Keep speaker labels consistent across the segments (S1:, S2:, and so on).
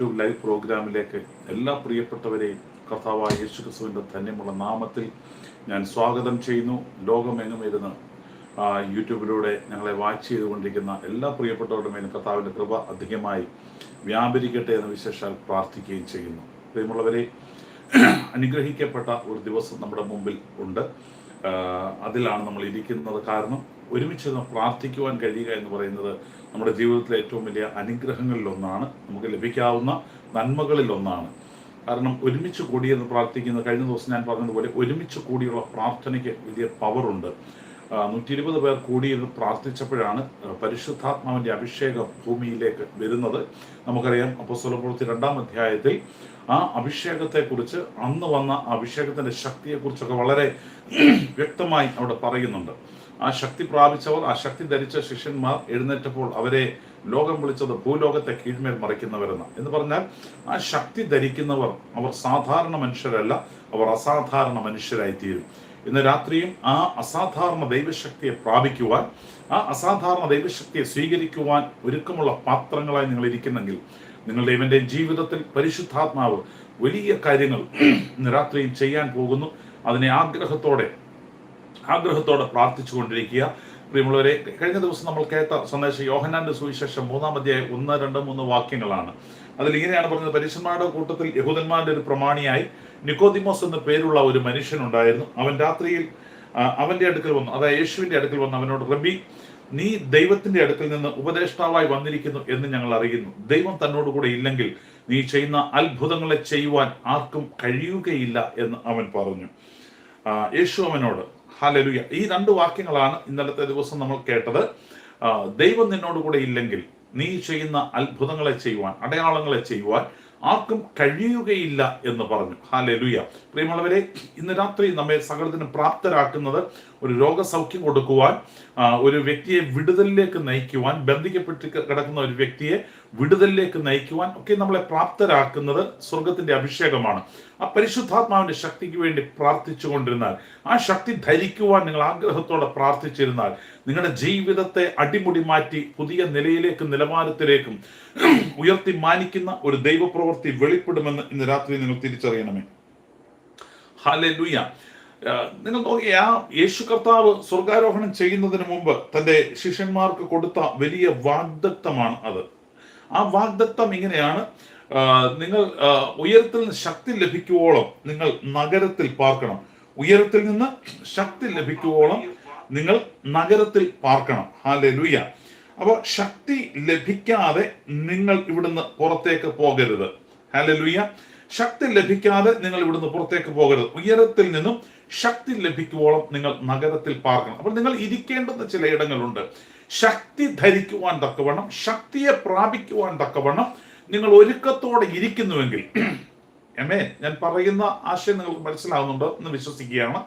S1: YouTube live പ്രോഗ്രാമിലേക്ക് എല്ലാ പ്രിയപ്പെട്ടവരെയും കർത്താവായ യേശു ക്രിസ്തുവിന്റെ ധന്യമുള്ള നാമത്തിൽ ഞാൻ സ്വാഗതം ചെയ്യുന്നു. ലോകമെങ്ങും ഇരുന്ന് യൂട്യൂബിലൂടെ ഞങ്ങളെ വാച്ച് ചെയ്തുകൊണ്ടിരിക്കുന്ന എല്ലാ പ്രിയപ്പെട്ടവരുടെ മേലും കർത്താവിന്റെ കൃപ അധികമായി വ്യാപരിക്കട്ടെ എന്ന് വിശേഷാൽ പ്രാർത്ഥിക്കുകയും ചെയ്യുന്നു. പ്രിയമുള്ളവരെ അനുഗ്രഹിക്കപ്പെട്ട ഒരു ദിവസം നമ്മുടെ മുമ്പിൽ ഉണ്ട്. അതിലാണ് നമ്മൾ ഇരിക്കുന്നത് കാരണം ഒരുമിച്ച് പ്രാർത്ഥിക്കുവാൻ കഴിയുക എന്ന് പറയുന്നത് നമ്മുടെ ജീവിതത്തിലെ ഏറ്റവും വലിയ അനുഗ്രഹങ്ങളിൽ ഒന്നാണ് നമുക്ക് ലഭിക്കാവുന്ന നന്മകളിൽ ഒന്നാണ് കാരണം ഒരുമിച്ച് കൂടി എന്ന് പ്രാർത്ഥിക്കുന്ന കഴിഞ്ഞ ദിവസം ഞാൻ പറഞ്ഞതുപോലെ ഒരുമിച്ച് കൂടിയുള്ള പ്രാർത്ഥനയ്ക്ക് വലിയ പവറുണ്ട് നൂറ്റി ഇരുപത് പേർ കൂടിയിരുന്ന് പ്രാർത്ഥിച്ചപ്പോഴാണ് പരിശുദ്ധാത്മാവിന്റെ അഭിഷേകം ഭൂമിയിലേക്ക് വരുന്നത്. നമുക്കറിയാം അപ്പോസ്തലപ്രവൃത്തി രണ്ടാം അധ്യായത്തിൽ ആ അഭിഷേകത്തെക്കുറിച്ച് അന്ന് വന്ന അഭിഷേകത്തിന്റെ ശക്തിയെക്കുറിച്ചൊക്കെ വളരെ വ്യക്തമായി അവിടെ പറയുന്നുണ്ട്. ആ ശക്തി പ്രാപിച്ചവർ ആ ശക്തി ധരിച്ച ശിഷ്യന്മാർ എഴുന്നേറ്റപ്പോൾ അവരെ ലോകം വിളിച്ചത് ഭൂലോകത്തെ കീഴ്മേൽ മറിക്കുന്നവരെന്ന്. എന്ന് പറഞ്ഞാൽ ആ ശക്തി ധരിക്കുന്നവർ അവർ സാധാരണ മനുഷ്യരല്ല അവർ അസാധാരണ മനുഷ്യരായി തീരും ഇന്ന് രാത്രിയും ആ അസാധാരണ ദൈവശക്തിയെ പ്രാപിക്കുവാൻ ആ അസാധാരണ ദൈവശക്തിയെ സ്വീകരിക്കുവാൻ ഒരുക്കമുള്ള പാത്രങ്ങളായി നിങ്ങൾ ഇരിക്കുന്നെങ്കിൽ നിങ്ങളുടെ ഇവന്റെ ജീവിതത്തിൽ പരിശുദ്ധാത്മാവ് വലിയ കാര്യങ്ങൾ രാത്രിയും ചെയ്യാൻ പോകുന്നു. അതിനെ ആഗ്രഹത്തോടെ ആഗ്രഹത്തോടെ പ്രാർത്ഥിച്ചു കൊണ്ടിരിക്കുക പ്രിയമുള്ളവരെ കഴിഞ്ഞ ദിവസം നമ്മൾ കേട്ട സന്ദേശം യോഹനാന്റെ സുവിശേഷം മൂന്നാം അധ്യായം ഒന്ന് രണ്ട് മൂന്ന് വാക്യങ്ങളാണ്. അതിൽ ഇങ്ങനെയാണ് പറഞ്ഞത് പരീക്ഷന്മാരുടെ കൂട്ടത്തിൽ യഹൂദന്മാരുടെ ഒരു പ്രമാണിയായി നിക്കോദിമോസ് എന്ന പേരുള്ള ഒരു മനുഷ്യനുണ്ടായിരുന്നു. അവൻ രാത്രിയിൽ അവന്റെ അടുക്കൽ വന്നു. അതായത് യേശുവിന്റെ അടുക്കൽ വന്നു. അവനോട് റബി നീ ദൈവത്തിന്റെ അടുക്കൽ നിന്ന് ഉപദേഷ്ടാവായി വന്നിരിക്കുന്നു എന്ന് ഞങ്ങൾ അറിയുന്നു. ദൈവം തന്നോട് കൂടെ ഇല്ലെങ്കിൽ നീ ചെയ്യുന്ന അത്ഭുതങ്ങളെ ചെയ്യുവാൻ ആർക്കും കഴിയുകയില്ല എന്ന് അവൻ പറഞ്ഞു. യേശു അവനോട് ഹാലലുയ. ഈ രണ്ട് വാക്യങ്ങളാണ് ഇന്നലത്തെ ദിവസം നമ്മൾ കേട്ടത്. ദൈവം നിന്നോട് കൂടെ ഇല്ലെങ്കിൽ നീ ചെയ്യുന്ന അത്ഭുതങ്ങളെ ചെയ്യുവാൻ അടയാളങ്ങളെ ചെയ്യുവാൻ ആർക്കും കഴിയുകയില്ല എന്ന് പറഞ്ഞു. ഹാലലുയ. പ്രിയമുള്ളവരെ ഇന്ന് രാത്രി നമ്മെ സകലത്തിന് പ്രാപ്തരാക്കുന്നത് ഒരു രോഗസൗഖ്യം കൊടുക്കുവാൻ ഒരു വ്യക്തിയെ വിടുതലിലേക്ക് നയിക്കുവാൻ ബന്ധിക്കപ്പെട്ട് കിടക്കുന്ന ഒരു വ്യക്തിയെ വിടുതലിലേക്ക് നയിക്കുവാൻ ഒക്കെ നമ്മളെ പ്രാപ്തരാക്കുന്നത് സ്വർഗത്തിന്റെ അഭിഷേകമാണ്. ആ പരിശുദ്ധാത്മാവിന്റെ ശക്തിക്ക് വേണ്ടി പ്രാർത്ഥിച്ചു കൊണ്ടിരുന്നാൽ ആ ശക്തി ധരിക്കുവാൻ നിങ്ങൾ ആഗ്രഹത്തോടെ പ്രാർത്ഥിച്ചിരുന്നാൽ നിങ്ങളുടെ ജീവിതത്തെ അടിമുടി മാറ്റി പുതിയ നിലയിലേക്കും നിലവാരത്തിലേക്കും ഉയർത്തി മാനിക്കുന്ന ഒരു ദൈവപ്രവൃത്തി വെളിപ്പെടുമെന്ന് ഇന്ന് രാത്രി നിങ്ങൾ തിരിച്ചറിയണമേ. ഹാലൂയ നിങ്ങൾ നോക്കി ആ യേശു കർത്താവ് സ്വർഗാരോഹണം ചെയ്യുന്നതിന് മുമ്പ് തന്റെ ശിഷ്യന്മാർക്ക് കൊടുത്ത വലിയ വാഗ്ദത്തമാണ് അത്. ആ വാഗ്ദത്തം ഇങ്ങനെയാണ് നിങ്ങൾ ഉയരത്തിൽ നിന്ന് ശക്തി ലഭിക്കുവോളം നിങ്ങൾ നഗരത്തിൽ പാർക്കണം. ഉയരത്തിൽ നിന്ന് ശക്തി ലഭിക്കുവോളം നിങ്ങൾ നഗരത്തിൽ പാർക്കണം. ഹാലെ ലുയ്യ അപ്പോൾ ശക്തി ലഭിക്കാതെ നിങ്ങൾ ഇവിടുന്ന് പുറത്തേക്ക് പോകരുത്. ഹാലെ ലുയ്യ ശക്തി ലഭിക്കാതെ നിങ്ങൾ ഇവിടുന്ന് പുറത്തേക്ക് പോകരുത്. ഉയരത്തിൽ നിന്നും ശക്തി ലഭിക്കുവോളം നിങ്ങൾ നഗരത്തിൽ പാർക്കണം. അപ്പോൾ നിങ്ങൾ ഇരിക്കേണ്ടുന്ന ചില ഇടങ്ങളുണ്ട്. ശക്തി ധരിക്കുവാൻ തക്കവണ്ണം ശക്തിയെ പ്രാപിക്കുവാൻ തക്കവണ്ണം നിങ്ങൾ ഒരുക്കത്തോടെ ഇരിക്കുന്നുവെങ്കിൽ എമേ ഞാൻ പറയുന്ന ആശയം നിങ്ങൾക്ക് മനസ്സിലാവുന്നുണ്ട് എന്ന് വിശ്വസിക്കുകയാണ്.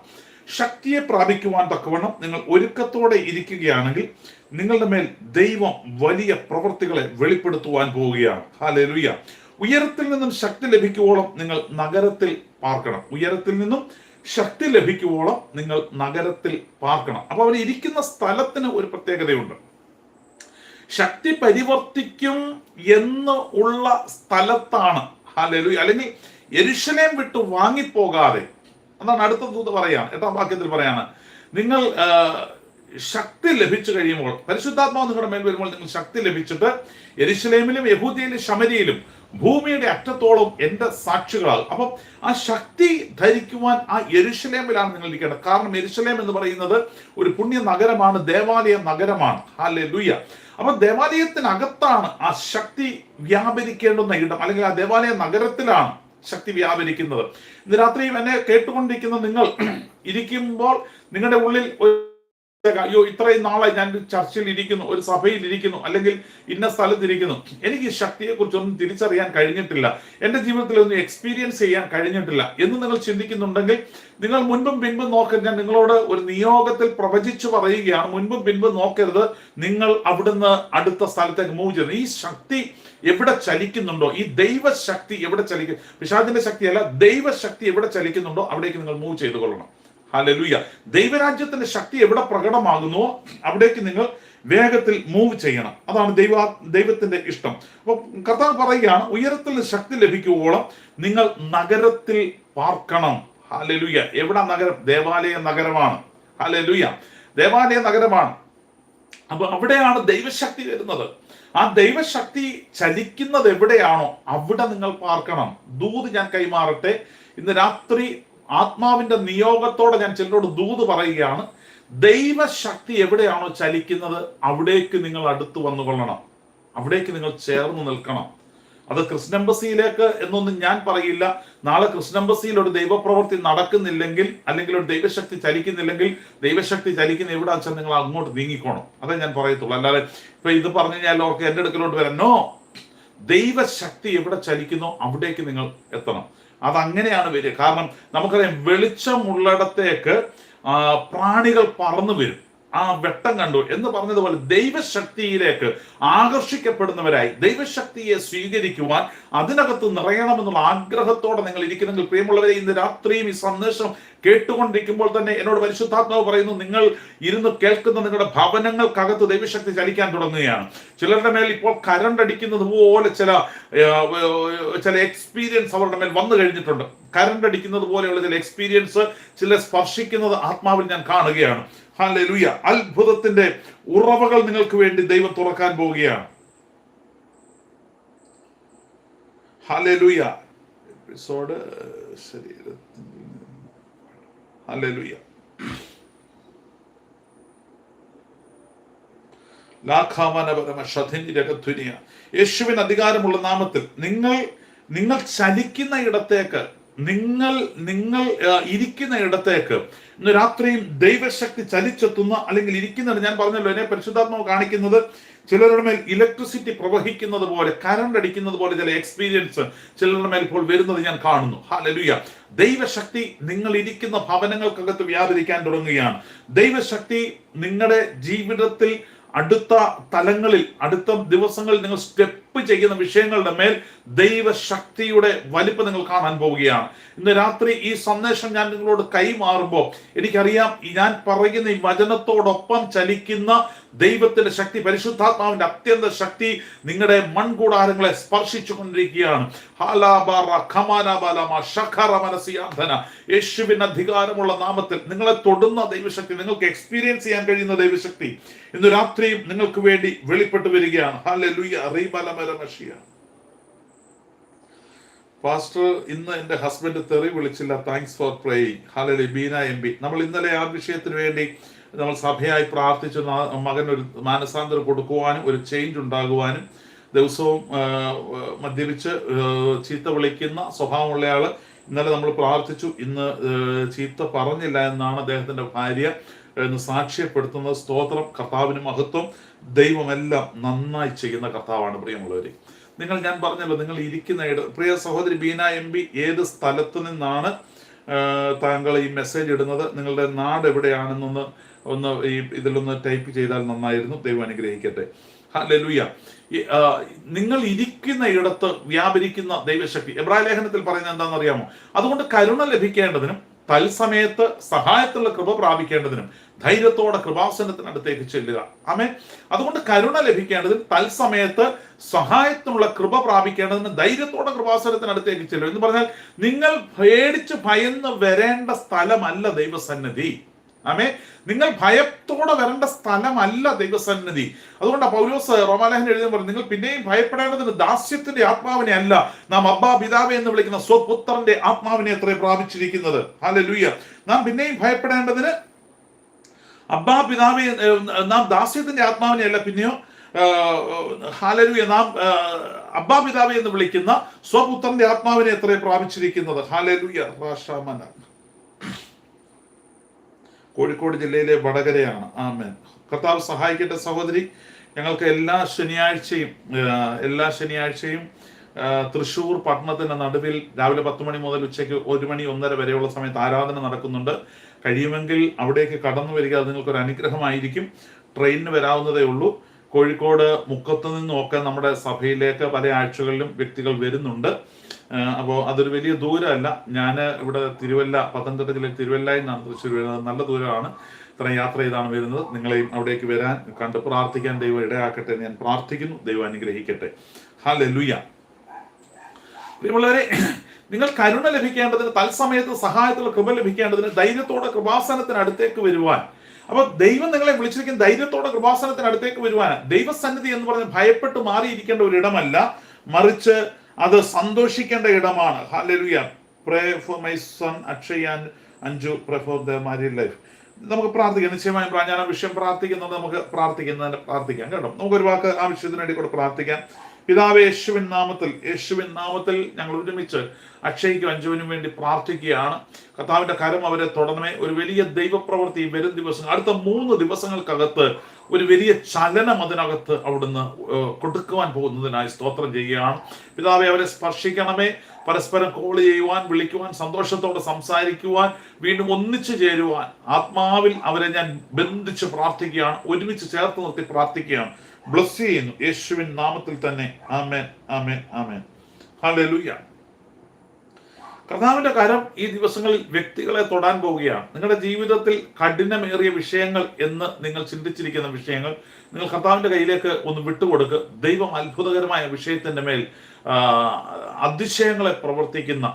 S1: ശക്തിയെ പ്രാപിക്കുവാൻ തക്കവണ്ണം നിങ്ങൾ ഒരുക്കത്തോടെ ഇരിക്കുകയാണെങ്കിൽ നിങ്ങളുടെ മേൽ ദൈവം വലിയ പ്രവൃത്തികളെ വെളിപ്പെടുത്തുവാൻ പോവുകയാണ്. ഹാലുയ ഉയരത്തിൽ നിന്നും ശക്തി ലഭിക്കുവോളം നിങ്ങൾ നഗരത്തിൽ പാർക്കണം. ഉയരത്തിൽ നിന്നും ശക്തി ലഭിക്കുവോളം നിങ്ങൾ നഗരത്തിൽ പാർക്കണം. അപ്പൊ അവർ ഇരിക്കുന്ന സ്ഥലത്തിന് ഒരു പ്രത്യേകതയുണ്ട്. ശക്തി പരിവർത്തിക്കും എന്ന് ഉള്ള സ്ഥലത്താണ്. ഹാലലു അല്ലെങ്കിൽ എരുഷലേം വിട്ട് വാങ്ങിപ്പോകാതെ. അതാണ് അടുത്ത ദൂത് പറയാണ്. എട്ടാം വാക്യത്തിൽ പറയാണ്. നിങ്ങൾ ശക്തി ലഭിച്ചു കഴിയുമ്പോൾ പരിശുദ്ധാത്മാവ് നിങ്ങളുടെ മേൽ വരുമ്പോൾ നിങ്ങൾ ശക്തി ലഭിച്ചിട്ട് എരുഷലേമിലും യഹൂദിയിലും ശമരിയിലും ഭൂമിയുടെ അറ്റത്തോളം എന്റെ സാക്ഷികളാകും. അപ്പം ആ ശക്തി ധരിക്കുവാൻ ആ എരുഷലേമിലാണ് നിങ്ങൾ ഇരിക്കേണ്ടത്. കാരണം എരുഷലേം എന്ന് പറയുന്നത് ഒരു പുണ്യ നഗരമാണ് ദേവാലയ നഗരമാണ്. ഹാലെ ലുയ്യ അപ്പൊ ദേവാലയത്തിനകത്താണ് ആ ശക്തി വ്യാപരിക്കേണ്ടുന്ന ഇടം അല്ലെങ്കിൽ ആ ദേവാലയ നഗരത്തിലാണ് ശക്തി വ്യാപരിക്കുന്നത്. ഇന്ന് രാത്രി എന്നെ കേട്ടുകൊണ്ടിരിക്കുന്ന നിങ്ങൾ ഇരിക്കുമ്പോൾ നിങ്ങളുടെ ഉള്ളിൽ അയ്യോ ഇത്രയും നാളായി ഞാൻ ചർച്ചിൽ ഇരിക്കുന്നു ഒരു സഭയിൽ ഇരിക്കുന്നു അല്ലെങ്കിൽ ഇന്ന സ്ഥലത്തിരിക്കുന്നു എനിക്ക് ശക്തിയെ കുറിച്ചൊന്നും തിരിച്ചറിയാൻ കഴിഞ്ഞിട്ടില്ല. എന്റെ ജീവിതത്തിൽ ഒന്നും എക്സ്പീരിയൻസ് ചെയ്യാൻ കഴിഞ്ഞിട്ടില്ല. എന്ന് നിങ്ങൾ ചിന്തിക്കുന്നുണ്ടെങ്കിൽ നിങ്ങൾ മുൻപും പിൻപും നോക്കരുത് ഞാൻ നിങ്ങളോട് ഒരു നിയോഗത്തിൽ പ്രവചിച്ചു പറയുകയാണ്. മുൻപും പിൻപും നോക്കരുത്. നിങ്ങൾ അവിടുന്ന് അടുത്ത സ്ഥലത്തേക്ക് മൂവ് ചെയ്യുന്നത് ഈ ശക്തി എവിടെ ചലിക്കുന്നുണ്ടോ? ഈ ദൈവശക്തി എവിടെ ചലിക്കും പിശാദിന്റെ ശക്തിയല്ല ദൈവശക്തി എവിടെ ചലിക്കുന്നുണ്ടോ? അവിടേക്ക് നിങ്ങൾ മൂവ് ചെയ്തു കൊള്ളണം ഹല്ലേലൂയ. ദൈവരാജ്യത്തിന്റെ ശക്തി എവിടെ പ്രകടമാകുന്നുവോ അവിടേക്ക് നിങ്ങൾ വേഗത്തിൽ മൂവ് ചെയ്യണം. അതാണ് ദൈവ ദൈവത്തിന്റെ ഇഷ്ടം. അപ്പോൾ കർത്താവ് പറയുകയാണ് ഉയരത്തിൽ ശക്തി ലഭിക്കുവോളം നിങ്ങൾ നഗരത്തിൽ പാർക്കണം. ഹാലലുയ്യ എവിടെ നഗരം? ദേവാലയ നഗരമാണ്. ഹാലലുയ്യ ദേവാലയ നഗരമാണ്. അപ്പൊ അവിടെയാണ് ദൈവശക്തി വരുന്നത്. ആ ദൈവശക്തി ചലിക്കുന്നത് എവിടെയാണോ അവിടെ നിങ്ങൾ പാർക്കണം. ദൂത് ഞാൻ കൈമാറട്ടെ. ഇന്ന് രാത്രി ആത്മാവിന്റെ നിയോഗത്തോടെ ഞാൻ ചിലരോട് ദൂത് പറയുകയാണ്. ദൈവശക്തി എവിടെയാണോ ചലിക്കുന്നത് അവിടേക്ക് നിങ്ങൾ അടുത്ത് വന്നുകൊള്ളണം അവിടേക്ക് നിങ്ങൾ ചേർന്ന് നിൽക്കണം. അത് കൃഷ്ണംബസിയിലേക്ക് എന്നൊന്നും ഞാൻ പറയില്ല. നാളെ കൃഷ്ണംബസിയിൽ ഒരു ദൈവപ്രവൃത്തി നടക്കുന്നില്ലെങ്കിൽ അല്ലെങ്കിൽ ഒരു ദൈവശക്തി ചലിക്കുന്നില്ലെങ്കിൽ ദൈവശക്തി ചലിക്കുന്ന എവിടെ വെച്ചാൽ നിങ്ങൾ അങ്ങോട്ട് നീങ്ങിക്കോണം. അതേ ഞാൻ പറയത്തുള്ളൂ. അല്ലാതെ ഇപ്പൊ ഇത് പറഞ്ഞു കഴിഞ്ഞാൽ അവർക്ക് എന്റെ അടുക്കലോട്ട് വരാം. നോ ദൈവശക്തി എവിടെ ചലിക്കുന്നോ അവിടേക്ക് നിങ്ങൾ എത്തണം. അതങ്ങനെയാണ് വരിക. കാരണം നമുക്കറിയാം വെളിച്ചമുള്ളിടത്തേക്ക് പ്രാണികൾ പറന്നു വരും. ആ വെട്ടം കണ്ടു എന്ന് പറഞ്ഞതുപോലെ ദൈവശക്തിയിലേക്ക് ആകർഷിക്കപ്പെടുന്നവരായി ദൈവശക്തിയെ സ്വീകരിക്കുവാൻ അതിനകത്ത് നിറയണമെന്നുള്ള ആഗ്രഹത്തോടെ നിങ്ങൾ ഇരിക്കുന്നെങ്കിൽ പ്രിയമുള്ളവരെ ഇന്ന് രാത്രിയും ഈ സന്ദേശം കേട്ടുകൊണ്ടിരിക്കുമ്പോൾ തന്നെ എന്നോട് പരിശുദ്ധാത്മാവ് പറയുന്നു നിങ്ങൾ ഇരുന്ന് കേൾക്കുന്ന നിങ്ങളുടെ ഭവനങ്ങൾക്കകത്ത് ദൈവശക്തി ചലിക്കാൻ തുടങ്ങുകയാണ്. ചിലരുടെ മേൽ ഇപ്പോൾ കരണ്ട് അടിക്കുന്നത് പോലെ ചില ചില എക്സ്പീരിയൻസ് അവരുടെ മേൽ വന്നു കഴിഞ്ഞിട്ടുണ്ട്. കരണ്ട് അടിക്കുന്നത് പോലെയുള്ള ചില എക്സ്പീരിയൻസ് ചില സ്പർശിക്കുന്നത് ആത്മാവിൽ ഞാൻ കാണുകയാണ്. ഹാലൂയ അത്ഭുതത്തിന്റെ ഉറവകൾ നിങ്ങൾക്ക് വേണ്ടി ദൈവം തുറക്കാൻ പോവുകയാണ്. ഹാലൂയ എപ്പിസോഡ് ഹാലൂയ യേശുവിന് അധികാരമുള്ള നാമത്തിൽ നിങ്ങൾ നിങ്ങൾ ചലിക്കുന്ന ഇടത്തേക്ക് നിങ്ങൾ നിങ്ങൾ ഇരിക്കുന്ന ഇടത്തേക്ക് ഇന്ന് രാത്രിയും ദൈവശക്തി ചലിച്ചെത്തുന്ന അല്ലെങ്കിൽ ഇരിക്കുന്നത് ഞാൻ പറഞ്ഞല്ലോ എന്നെ പരിശുദ്ധാത്മാവ് കാണിക്കുന്നത് ചിലരുടെ മേൽ ഇലക്ട്രിസിറ്റി പ്രവഹിക്കുന്നത് പോലെ കറണ്ട് അടിക്കുന്നത് പോലെ ചില എക്സ്പീരിയൻസ് ചിലരുടെ മേൽ ഇപ്പോൾ വരുന്നത് ഞാൻ കാണുന്നു. ഹാലലുയ ദൈവശക്തി നിങ്ങൾ ഇരിക്കുന്ന ഭവനങ്ങൾക്കകത്ത് വ്യാപരിക്കാൻ തുടങ്ങുകയാണ്. ദൈവശക്തി നിങ്ങളുടെ ജീവിതത്തിൽ അടുത്ത തലങ്ങളിൽ അടുത്ത ദിവസങ്ങളിൽ നിങ്ങൾ സ്റ്റെപ്പ് ചെയ്യുന്ന വിഷയങ്ങളുടെ മേൽ ദൈവശക്തിയുടെ വലിപ്പം നിങ്ങൾ കാണാൻ പോവുകയാണ്. ഇന്ന് രാത്രി ഈ സന്ദേശം ഞാൻ നിങ്ങളോട് കൈമാറുമ്പോൾ എനിക്കറിയാം ഞാൻ പറയുന്ന ഈ വചനത്തോടൊപ്പം ചലിക്കുന്ന ദൈവത്തിന്റെ ശക്തി പരിശുദ്ധാത്മാവിന്റെ അത്യന്ത ശക്തി നിങ്ങളുടെ മൺകൂടാരങ്ങളെ സ്പർശിച്ചു കൊണ്ടിരിക്കുകയാണ്. യേശുവിന് അധികാരമുള്ള നാമത്തിൽ നിങ്ങളെ തൊടുന്ന ദൈവശക്തി നിങ്ങൾക്ക് എക്സ്പീരിയൻസ് ചെയ്യാൻ കഴിയുന്ന ദൈവശക്തി ഇന്ന് രാത്രിയും നിങ്ങൾക്ക് വേണ്ടി വെളിപ്പെട്ടു വരികയാണ്. ഹാലലുയ റീബലമരമഷിയ പാസ്റ്റർ ഇന്ന് എന്റെ ഹസ്ബൻഡ് തെറി വിളിച്ചില്ല. താങ്ക്സ് ഫോർ പ്രേയിങ് ഹാലലി ബീന എം പി. നമ്മൾ ഇന്നലെ ആ വിഷയത്തിന് വേണ്ടി നമ്മൾ സഭയായി പ്രാർത്ഥിച്ചു. മകൻ ഒരു മാനസാന്തരം കൊടുക്കുവാനും ഒരു ചേഞ്ച് ഉണ്ടാകുവാനും ദിവസവും മദ്യപിച്ച് ചീത്ത വിളിക്കുന്ന സ്വഭാവമുള്ള ആൾ ഇന്നലെ നമ്മൾ പ്രാർത്ഥിച്ചു. ഇന്ന് ചീത്ത പറഞ്ഞില്ല എന്നാണ് അദ്ദേഹത്തിന്റെ ഭാര്യ എന്ന് സാക്ഷ്യപ്പെടുത്തുന്നത്. സ്തോത്രം കർത്താവിന് മഹത്വം. ദൈവമെല്ലാം നന്നായി ചെയ്യുന്ന കർത്താവാണ് പ്രിയമുള്ളവരെ. നിങ്ങൾ ഞാൻ പറഞ്ഞല്ലോ നിങ്ങൾ ഇരിക്കുന്ന ഇട പ്രിയ സഹോദരി ബീന എം പി ഏത് സ്ഥലത്തു നിന്നാണ് താങ്കൾ ഈ മെസ്സേജ് ഇടുന്നത് നിങ്ങളുടെ നാട് എവിടെയാണെന്നൊന്ന് ഒന്ന് ഈ ഇതിലൊന്ന് ടൈപ്പ് ചെയ്താൽ നന്നായിരുന്നു ദൈവം അനുഗ്രഹിക്കട്ടെ. ഹല്ലേലൂയ നിങ്ങൾ ഇരിക്കുന്ന ഇടത്ത് വ്യാപരിക്കുന്ന ദൈവശക്തി. എബ്രാഹിം ലേഖനത്തിൽ പറയുന്നത് എന്താണെന്ന് അറിയാമോ അതുകൊണ്ട് കരുണ ലഭിക്കേണ്ടതിനും തൽസമയത്ത് സഹായത്തുള്ള കൃപ പ്രാപിക്കേണ്ടതിനും ധൈര്യത്തോടെ കൃപാസനത്തിനടുത്തേക്ക് ചെല്ലുക. ആമേ അതുകൊണ്ട് കരുണ ലഭിക്കേണ്ടതിന് തൽസമയത്ത് സഹായത്തിനുള്ള കൃപ പ്രാപിക്കേണ്ടതിന് ധൈര്യത്തോടെ കൃപാസനത്തിനടുത്തേക്ക് ചെല്ലുക. എന്ന് പറഞ്ഞാൽ നിങ്ങൾ പേടിച്ച് ഭയന്ന് വരേണ്ട സ്ഥലമല്ല ദൈവസന്നിധി. ആമേ നിങ്ങൾ ഭയത്തോടെ വരേണ്ട സ്ഥലമല്ല ദൈവസന്നിധി. അതുകൊണ്ട് പൗലോസ് റോമാലേഖൻ എഴുതി പറഞ്ഞു നിങ്ങൾ പിന്നെയും ഭയപ്പെടേണ്ടതിന് ദാസ്യത്തിന്റെ ആത്മാവിനെ അല്ല നാം അബ്ബാ പിതാവ് എന്ന് വിളിക്കുന്ന സ്വപുത്രന്റെ ആത്മാവിനെ എത്ര പ്രാപിച്ചിരിക്കുന്നത്. ഹാലലൂയ നാം പിന്നെയും ഭയപ്പെടേണ്ടതിന് അബ്ബാ പിതാവെ നാം ദാസ്യത്തിന്റെ ആത്മാവിനെ അല്ല പിന്നെയോ ഹാലലുയ നാം അബ്ബാ പിതാവെ എന്ന് വിളിക്കുന്ന സ്വപുത്രന്റെ ആത്മാവിനെ എത്ര പ്രാപിച്ചിരിക്കുന്നത്. ഹാലലുയ റാഷാമന. കോഴിക്കോട് ജില്ലയിലെ വടകരയാണ്. ആമേൻ. കർത്താവ് സഹായിക്കട്ടെ സഹോദരി. ഞങ്ങൾക്ക് എല്ലാ ശനിയാഴ്ചയും എല്ലാ ശനിയാഴ്ചയും തൃശൂർ പട്ടണത്തിന്റെ നടുവിൽ രാവിലെ പത്ത് മണി മുതൽ ഉച്ചയ്ക്ക് ഒരു മണി ഒന്നര വരെയുള്ള സമയത്ത് ആരാധന നടക്കുന്നുണ്ട്. കഴിയുമെങ്കിൽ അവിടേക്ക് കടന്നു വരിക അത് നിങ്ങൾക്കൊരു അനുഗ്രഹമായിരിക്കും. ട്രെയിനിന് വരാവുന്നതേ ഉള്ളൂ. കോഴിക്കോട് മുക്കത്ത് നിന്നും ഒക്കെ നമ്മുടെ സഭയിലേക്ക് പല ആഴ്ചകളിലും വ്യക്തികൾ വരുന്നുണ്ട്. അപ്പോൾ അതൊരു വലിയ ദൂരമല്ല. ഞാൻ ഇവിടെ തിരുവല്ല പത്തനംതിട്ട ജില്ലയിൽ തിരുവല്ലയിൽ നിന്നാണ് തൃശ്ശൂർ വരുന്നത്. നല്ല ദൂരമാണ്. ഇത്ര യാത്ര ചെയ്താണ് വരുന്നത്. നിങ്ങളെയും അവിടേക്ക് വരാൻ കണ്ട് പ്രാർത്ഥിക്കാൻ ദൈവം ഇടയാക്കട്ടെ എന്ന് ഞാൻ പ്രാർത്ഥിക്കുന്നു. ദൈവം അനുഗ്രഹിക്കട്ടെ. ഹല്ലേലൂയ. പ്രിയമുള്ളവരെ നിങ്ങൾ കരുണ ലഭിക്കേണ്ടതിന് തത്സമയത്ത് സഹായത്തുള്ള കൃപ ലഭിക്കേണ്ടതിന് ധൈര്യത്തോടെ കൃപാസനത്തിന് അടുത്തേക്ക് വരുവാൻ. അപ്പൊ ദൈവം നിങ്ങളെ വിളിച്ചിരിക്കുന്ന ധൈര്യത്തോടെ കൃപാസനത്തിന് അടുത്തേക്ക് വരുവാൻ ദൈവസന്നിധി എന്ന് പറഞ്ഞ് ഭയപ്പെട്ട് മാറിയിരിക്കേണ്ട ഒരു ഇടമല്ല മറിച്ച് അത് സന്തോഷിക്കേണ്ട ഇടമാണ്. Hallelujah pray for my son Akshay and Anju pray for the marry life നമുക്ക് പ്രാർത്ഥിക്കാം. നിശ്ചയമായും പ്രാഞ്ഞാനം വിഷയം പ്രാർത്ഥിക്കുന്നത് നമുക്ക് പ്രാർത്ഥിക്കുന്നതിന് പ്രാർത്ഥിക്കാം. കേട്ടോ? നമുക്ക് ഒരു വാക്ക് ആ വിഷയത്തിന് വേണ്ടി കൂടെ പ്രാർത്ഥിക്കാം. പിതാവ് യേശുവിൻ നാമത്തിൽ യേശുവിൻ നാമത്തിൽ ഞങ്ങൾ ഒരുമിച്ച് അക്ഷയ്ക്കും അഞ്ജുവിനും വേണ്ടി പ്രാർത്ഥിക്കുകയാണ്. കർത്താവിന്റെ കരം അവരെ തുടർന്നേ ഒരു വലിയ ദൈവപ്രവൃത്തി വരും ദിവസം അടുത്ത മൂന്ന് ദിവസങ്ങൾക്കകത്ത് ഒരു വലിയ ചലനം അതിനകത്ത് അവിടുന്ന് കൊടുക്കുവാൻ പോകുന്നതിനായി സ്തോത്രം ചെയ്യുകയാണ്. പിതാവെ അവരെ സ്പർശിക്കണമേ. പരസ്പരം കോൾ ചെയ്യുവാൻ വിളിക്കുവാൻ സന്തോഷത്തോടെ സംസാരിക്കുവാൻ വീണ്ടും ഒന്നിച്ചു ചേരുവാൻ. ആത്മാവിൽ അവരെ ഞാൻ ബന്ധിച്ച് പ്രാർത്ഥിക്കുകയാണ്. ഒരുമിച്ച് ചേർത്ത് നിർത്തി പ്രാർത്ഥിക്കുകയാണ്. ബ്ലസ് ചെയ്യുന്നു. യേശുവിൻ നാമത്തിൽ തന്നെ. ആമേൻ ആമേൻ ആമേൻ. ഹല്ലേലൂയ കർത്താവിന്റെ കരം ഈ ദിവസങ്ങളിൽ വ്യക്തികളെ തൊടാൻ പോവുകയാണ്. നിങ്ങളുടെ ജീവിതത്തിൽ കഠിനമേറിയ വിഷയങ്ങൾ എന്ന് നിങ്ങൾ ചിന്തിച്ചിരിക്കുന്ന വിഷയങ്ങൾ നിങ്ങൾ കർത്താവിന്റെ കയ്യിലേക്ക് ഒന്ന് വിട്ടുകൊടുക്കുക ദൈവം അത്ഭുതകരമായ വിഷയത്തിന്റെ മേൽ അതിശയങ്ങളെ പ്രവർത്തിക്കുന്ന